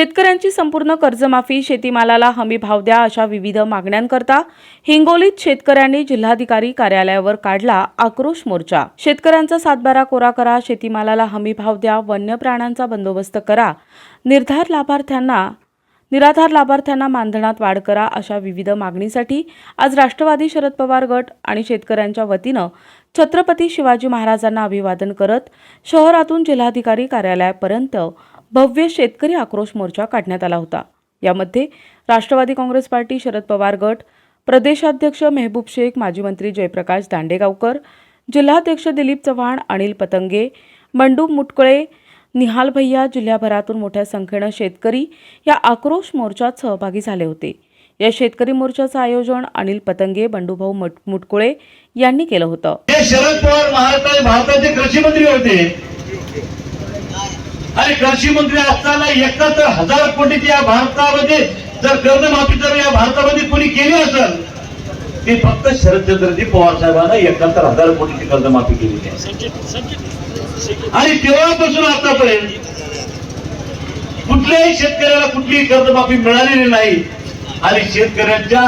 शेतकऱ्यांची संपूर्ण कर्जमाफी शेतीमालाला हमी भाव द्या अशा विविध मागण्यांकरता हिंगोलीत शेतकऱ्यांनी जिल्हाधिकारी कार्यालयावर काढला आक्रोश मोर्चा. शेतकऱ्यांचा सातबारा कोरा करा शेतीमालाला हमी भाव द्या वन्य प्राण्यांचा बंदोबस्त करा निर्धार लाभार्थ्यांना निराधार लाभार्थ्यांना मानधनात वाढ करा अशा विविध मागणीसाठी आज राष्ट्रवादी शरद पवार गट आणि शेतकऱ्यांच्या वतीनं छत्रपती शिवाजी महाराजांना अभिवादन करत शहरातून जिल्हाधिकारी कार्यालयापर्यंत भव्य शेतकरी आक्रोश मोर्चा काढण्यात आला होता. यामध्ये राष्ट्रवादी काँग्रेस पार्टी शरद पवार गट प्रदेशाध्यक्ष मेहबूब शेख माजी मंत्री जयप्रकाश दांडेगावकर जिल्हाध्यक्ष दिलीप चव्हाण अनिल पतंगे बंडू मुटकळे निहाल भैया जिल्ह्याभरातून मोठ्या संख्येनं शेतकरी या आक्रोश मोर्चात सहभागी झाले होते. या शेतकरी मोर्चाचं आयोजन अनिल पतंगे बंडूभाऊ मुटकुळे यांनी केलं होतं. शरद पवार महाराष्ट्र भारताचे कृषी मंत्री होते. आणि कृषी मंत्री असताना एकाहत्तर हजार कोटीची या भारतामध्ये जर कर्जमाफी जर या भारतामध्ये कोणी केली असेल ती फक्त शरदचंद्रजी पवार साहेबांना एकाहत्तर हजार कोटीची कर्जमाफी केली. आणि तेव्हापासून आतापर्यंत कुठल्याही शेतकऱ्याला कुठलीही कर्जमाफी मिळालेली नाही. आणि शेतकऱ्यांच्या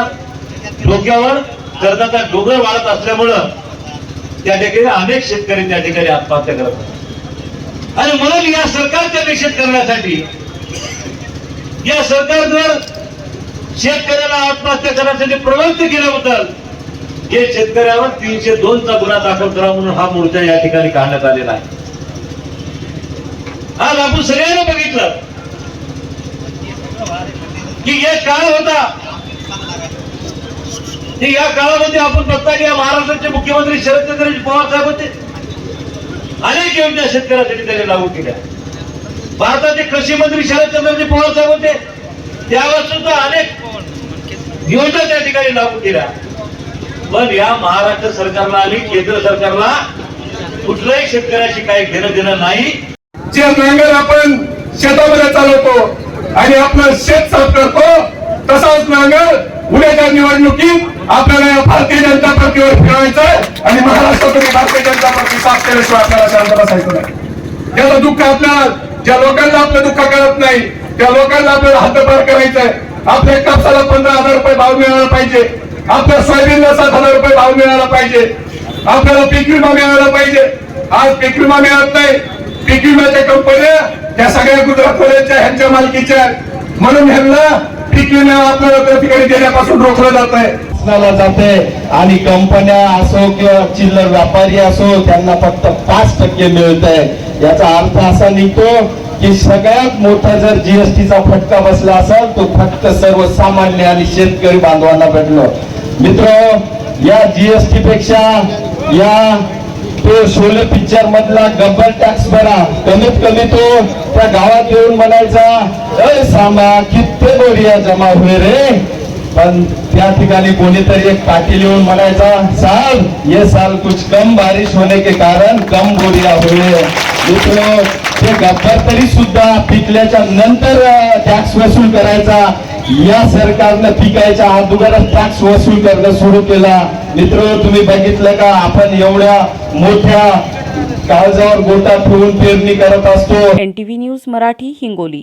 डोक्यावर कर्जाचा डोंगर वाढत असल्यामुळं त्या ठिकाणी अनेक शेतकरी त्या ठिकाणी आत्महत्या करत आणि म्हणून या सरकारच्या निषेध करण्यासाठी या सरकार शेतकऱ्याला आत्महत्या करण्यासाठी प्रवृत्त केल्याबद्दल हे शेतकऱ्यावर तीनशे दोन चा गुन्हा दाखल करा म्हणून हा मोर्चा या ठिकाणी काढण्यात आलेला आहे. आज आपण सगळ्यांना बघितलं की एक काळ होता की या काळामध्ये आपण बघता की या महाराष्ट्राचे मुख्यमंत्री शरदचंद्रजी पवार साहेब होते. अनेक योजना शेतकऱ्यासाठी त्यांनी लागू केल्या. भारताचे कृषी मंत्री शरदचंद्रजी पवार साहेब होते. त्यावर सुद्धा अनेक योजना त्या ठिकाणी लागू केल्या. पण या महाराष्ट्र सरकारला आणि केंद्र सरकारला कुठल्याही शेतकऱ्याशी काही घेणं देणं नाही. जे नांगर आपण शेतामध्ये चालवतो आणि आपलं शेत साफ करतो तसाच नांगर उद्याच्या निवडणुकीत आपल्याला दिवस पार्टीवर फिरवायचं आणि महाराष्ट्रातून भारतीय जनता पार्टी साफ केल्याशिवाय आपल्याला शांत बसायचं नाही. याचं दुःख आपल्या ज्या लोकांना आपलं दुःख कळत नाही त्या लोकांना आपल्याला हद्दपार करायचंय. आपल्या कापसाला पंधरा हजार रुपये भाव मिळाला पाहिजे. आपल्या सोयाबीनला सात हजार रुपये भाव मिळाला पाहिजे. आपल्याला पीक विमा मिळाला पाहिजे. आज पीक विमा मिळत नाही. पीक विम्याच्या कंपन्या त्या सगळ्या गुजरात कॉलेजच्या ह्यांच्या मालकीच्या म्हणून ह्यांना पीक विमा आपल्याला त्या ठिकाणी देण्यापासून रोखलं जात आहे शासनाला जाते आणि कंपन्या असो किंवा चिल्लर व्यापारी असो त्यांना फक्त पाच टक्के मिळत आहे याचा अर्थ असा निघतो की सगळ्यात मोठा जर जीएसटीचा फटका बसला असेल तो फक्त सर्वसामान्य आणि शेतकरी बांधवांना भेटलो. मित्र या जीएसटी पेक्षा या तो शोले पिक्चर मधला गब्बर टॅक्स भरा. कमीत कमी तो त्या गावात येऊन म्हणायचा अय सामा किती बोरिया जमा होय रे? पण त्या ठिकाणी कोणीतरी एक पाटील लिहून म्हणायचा साल ये साल कुछ कम बारिश होने के कारण कम बोरिया होईल मित्र ते गब्बर तरी सुद्धा पिकल्याच्या नंतर टॅक्स वसूल करायचा. या सरकारनं पिकायच्या अगोदरच टॅक्स वसूल करणं सुरू केला. मित्र तुम्ही बघितलं का? आपण एवढ्या मोठ्या काळजावर गोटा ठेवून पेरणी करत असतो. N news Marathi Hingoli.